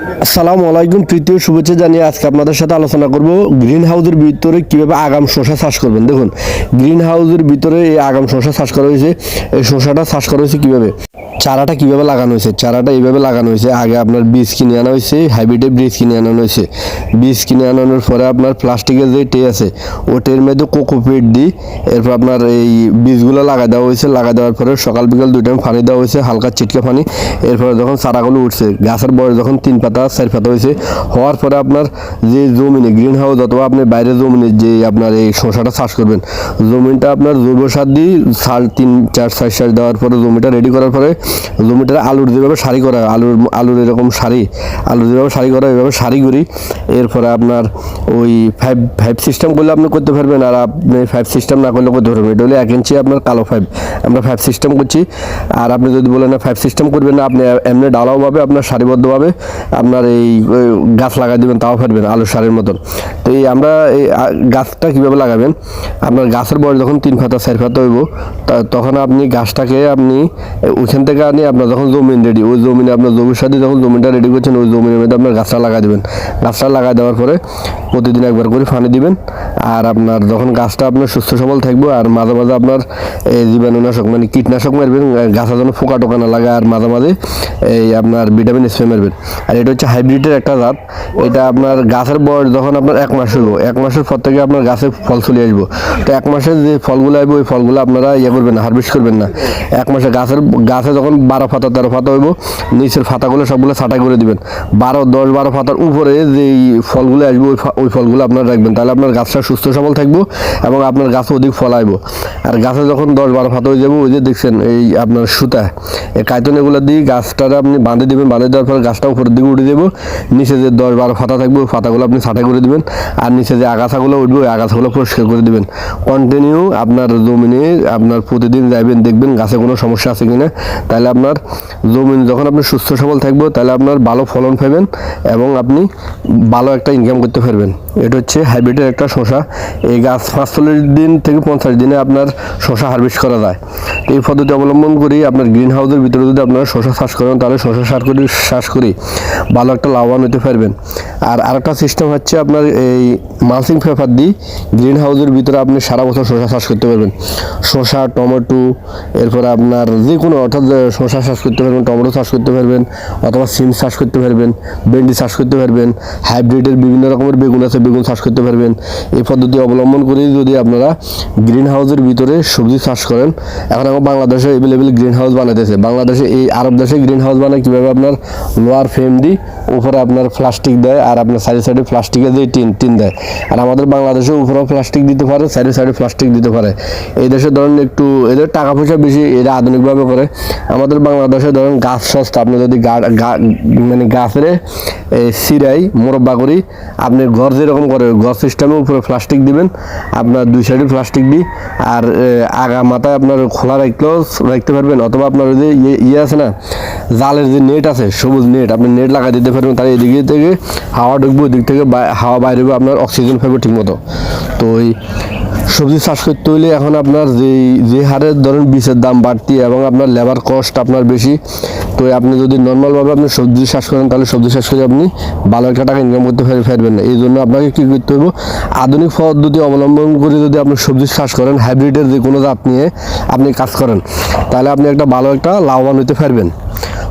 আসসালামু আলাইকুম তৃতীয় শুভেচ্ছা জানিয়ে আজকে আপনাদের সাথে আলোচনা করব গ্রিন হাউসের ভিতরে কীভাবে আগাম শসা চাষ করবেন। দেখুন গ্রিন হাউসের ভিতরে এই আগাম শসা চাষ করা হয়েছে। এই শসাটা চাষ করা হয়েছে কীভাবে? চারাটা কীভাবে লাগানো হয়েছে? চারাটা এইভাবে লাগানো হয়েছে, আগে আপনার বীজ কিনে আনা হয়েছে হাইব্রিডের বীজ কিনে আনানো হয়েছে। বীজ কিনে আনানোর পরে আপনার প্লাস্টিকের যে টে আছে, ও টের মধ্যে কোকোপিট দিই, এরপর আপনার এই বীজগুলো লাগা দেওয়া হয়েছে। লাগা দেওয়ার পরে সকাল বিকাল দুই টাইম পানি দেওয়া হয়েছে, হালকা চিটকে পানি। এরপরে যখন চারাগুলো উঠছে, গাছের বয়স যখন তিন পাতা, চার পাতা হয়েছে, হওয়ার পরে আপনার যে জমিনে গ্রিন হাউস অথবা আপনি বাইরের জমিনে যে আপনার এই শসাটা চাষ করবেন, জমিনটা আপনার জৈব সার দিয়ে সার তিন, চার চার সার দেওয়ার পরে জমিটা রেডি করার পরে জমিটা আলুর যেভাবে সারি করা, আলুর আলুর এরকম সারি, আলুর যেভাবে শাড়ি করা, এভাবে সারি করি, এরপরে আপনার ওই ফাইভ ফাইভ সিস্টেম করলে আপনি করতে পারবেন আর আপনি ফাইভ সিস্টেম না করলে করতে পারবেন এটা হলে এক ইঞ্চি আপনার কালো ফাইভ আমরা ফাইভ সিস্টেম করছি। আর আপনি যদি বলেন না ফাইভ সিস্টেম করবেন না, আপনি এমনি ডালাওভাবে আপনার সারিবদ্ধভাবে আপনার এই গাছ লাগাই দেবেন, তাও পারবেন আলুর সারের মতন। তো এই আমরা এই গাছটা কীভাবে লাগাবেন? আপনার গাছের বয়স যখন তিন ফাতা, চার ফাতা হইব তখন আপনি গাছটাকে আপনি ওইখান থেকে আনি আপনার যখন জমিন রেডি ওই জমিনে আপনার জমির সাথে যখন জমিনটা রেডি করছেন, ওই জমিনের মধ্যে আপনার গাছটা লাগাই দেবেন। গাছটা লাগাই দেওয়ার পরে প্রতিদিন একবার করে পানি দিবেন। আর আপনার যখন গাছটা আপনার সুস্থ সবল থাকবে, আর মাঝে মাঝে আপনার এই জীবাণুনাশক মানে কীটনাশক মারবেন গাছের জন্য ফোকা টোকা না লাগে, আর মাঝে মাঝে এই আপনার ভিটামিন স্প্রে মারবেন। আর এটা হচ্ছে হাইব্রিডের একটা জাত। এটা আপনার গাছের বয়স যখন আপনার এক মাস হইব, এক মাসের পর থেকে আপনার গাছে ফল চলে আসব। তো এক মাসের যে ফলগুলো আসবে, ওই ফলগুলো আপনারা ইয়ে করবেন না হারভেস্ট করবেন না। এক মাসে গাছের, গাছে যখন বারো ফাতা, তেরো ফাতা হইব। নিচের ফাতাগুলো সবগুলো ছাঁটাই করে দিবেন। বারো, দশ, বারো ফাতার উপরে যেই ফলগুলো আসবে, ওই ওই ফলগুলো আপনার রাখবেন। তাহলে আপনার গাছটা সুস্থ সবল থাকব এবং আপনার গাছ অধিক ফল আর গাছে যখন দশ, বারো ফাতা হয়ে যাব, ওই যে দেখছেন এই আপনার সুতা, এই কাইতন এগুলো দিয়ে গাছটারে আপনি বাঁধে দিবেন, বাঁধে দেওয়ার পরে গাছটা উপরের দিকে উঠে দেবো নিচে যে দশ, বারো ফাতা থাকবে, ওই ফাতাগুলো আপনি ছাঁটাই করে দিবেন। আর নিচে যে আগাছাগুলো উঠবে, ওই আগাছাগুলো পরিষ্কার করে দিবেন। কন্টিনিউ আপনার জমিনে আপনার প্রতিদিন যাবেন দেখবেন গাছে কোনো সমস্যা আছে কিনা। তাহলে আপনার জমিন যখন আপনি সুস্থ সবল থাকব, তাহলে আপনার ভালো ফলন পাবেন এবং আপনি ভালো একটা ইনকাম করতে পারবেন। এটা হচ্ছে হাইব্রিডের একটা শশা এই গাছ পাঁচচল্লিশ দিন থেকে পঞ্চাশ দিনে আপনার শশা হারভেস্ট করা যায়। তো এই পদ্ধতি অবলম্বন করি, আপনার গ্রিন হাউসের ভিতরে যদি আপনারা শসা চাষ করেন, তাহলে শশা সার করে চাষ করি, ভালো একটা লাভবান হতে পারবেন। আর আরেকটা সিস্টেম হচ্ছে আপনার এই মালসিং পেপার দিয়ে গ্রিন হাউসের ভিতরে আপনি সারা বছর শসা চাষ করতে পারবেন। শশা টমেটো, এরপরে আপনার যে কোনো অর্থাৎ শসা চাষ করতে পারবেন, টমেটো চাষ করতে পারবেন, অথবা সিম চাষ করতে পারবেন, ভেন্ডি চাষ করতে পারবেন, হাইব্রিডের বিভিন্ন রকমের বেগুন আছে, বেগুন চাষ করতে পারবেন। এই পদ্ধতি অবলম্বন করে যদি আপনারা গ্রিন হাউসের ভিতরে সবজি চাষ করেন, এখন আমার বাংলাদেশে এভেলেবেল গ্রিন হাউস বানাইতেছে। বাংলাদেশে এই আরব দেশে গ্রিন হাউস বানায় কীভাবে আপনার লোয়ার ফ্রেম দিই উপরে আপনার প্লাস্টিক দেয়, আর আপনার সাইডে সাইডে প্লাস্টিকের দিয়ে টিন টিন দেয়। আর আমাদের বাংলাদেশে উপরেও প্লাস্টিক দিতে পারে, সাইডে সাইডে প্লাস্টিক দিতে পারে। এই দেশে ধরেন একটু এদের টাকা পয়সা বেশি এরা আধুনিকভাবে করে আমাদের বাংলাদেশে ধরেন গাছ সস্তা, আপনি যদি মানে গাছের সিরাই মোরব্বা করি, আপনি ঘর যেরকম করে, ঘর সিস্টেমে উপরে প্লাস্টিক দিবেন, আপনার দুই সাইডে প্লাস্টিক দিই আর আগা মাথায় আপনার খোলা রাখলেও রাখতে পারবেন, অথবা আপনার যে ইয়ে ইয়ে আছে না, জালের যে নেট আছে, সবুজ নেট আপনি নেট লাগাই দিতে পারবেন তাহলে এদিকে থেকে হাওয়া ঢুকবে, ওদিক থেকে হাওয়া বাইরে আপনার অক্সিজেন পাবে ঠিক মতো তো ওই সবজি চাষ করতে হইলে এখন আপনার যে যে হারে ধরেন বীজের দাম বাড়তি এবং আপনার লেবার কস্ট আপনার বেশি তো আপনি যদি নর্মালভাবে আপনি সবজি চাষ করেন, তাহলে সবজি চাষ করে আপনি ভালো একটা টাকা ইনকাম করতে পার- পারবেন না। এই জন্য আপনাকে কী করতে হবে আধুনিক পদ্ধতি অবলম্বন করে যদি আপনি সবজি চাষ করেন, হাইব্রিডের যে কোনো জাত নিয়ে আপনি কাজ করেন, তাহলে আপনি একটা ভালো একটা লাভবান হতে পারবেন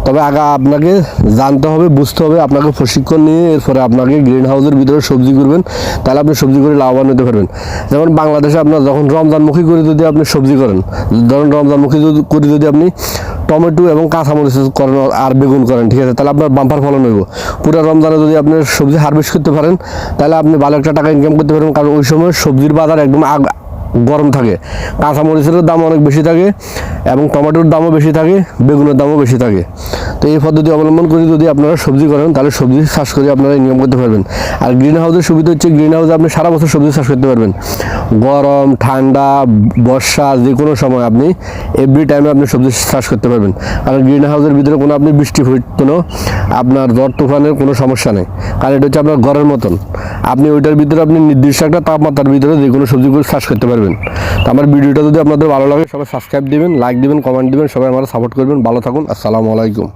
তবে আগে আপনাকে জানতে হবে, বুঝতে হবে, আপনাকে প্রশিক্ষণ নিয়ে এরপরে আপনাকে গ্রিন হাউসের ভিতরে সবজি করবেন, তাহলে আপনি সবজি করে লাভবান হতে পারবেন। যেমন বাংলাদেশে আপনার যখন রমজানমুখী করে যদি আপনি সবজি করেন, ধরুন রমজানমুখী করে যদি আপনি টমেটো এবং কাঁচামরিচ করেন আর বেগুন করেন, ঠিক আছে? তাহলে আপনার বাম্পার ফলন হইব। পুরো রমজানে যদি আপনি সবজি হারভেস্ট করতে পারেন, তাহলে আপনি ভালো একটা টাকা ইনকাম করতে পারবেন, কারণ ওই সময় সবজির বাজার একদম গরম থাকে। কাঁচামরিচেরও দাম অনেক বেশি থাকে। এবং টমেটোর দামও বেশি থাকে, বেগুনের দামও বেশি থাকে। তো এই পদ্ধতি অবলম্বন করে যদি আপনারা সবজি করেন, তাহলে সবজি চাষ করে আপনারা ইনকাম করতে পারবেন। আর গ্রিন হাউসের সুবিধা হচ্ছে গ্রিন হাউসে আপনি সারা বছর সবজি চাষ করতে পারবেন। গরম, ঠান্ডা, বর্ষা, যে কোনো সময় আপনি এভরি টাইমে আপনি সবজি চাষ করতে পারবেন। কারণ গ্রিন হাউসের ভিতরে কোনো আপনি বৃষ্টি কোনো আপনার ঝড় তুফানের কোনো সমস্যা নেই। কারণ এটা হচ্ছে আপনার ঘরের মতন। আপনি ওইটার ভিতরে আপনি নির্দিষ্ট একটা তাপমাত্রার ভিতরে যে কোনো সবজি করে চাষ করতে পারবেন। তো আমার ভিডিওটা যদি আপনাদের ভালো লাগে, সবাই সাবস্ক্রাইব দিবেন লাইক দিবেন কমেন্ট দিবেন সবাই আমার সাপোর্ট করবেন। ভালো থাকুন আসসালামু আলাইকুম।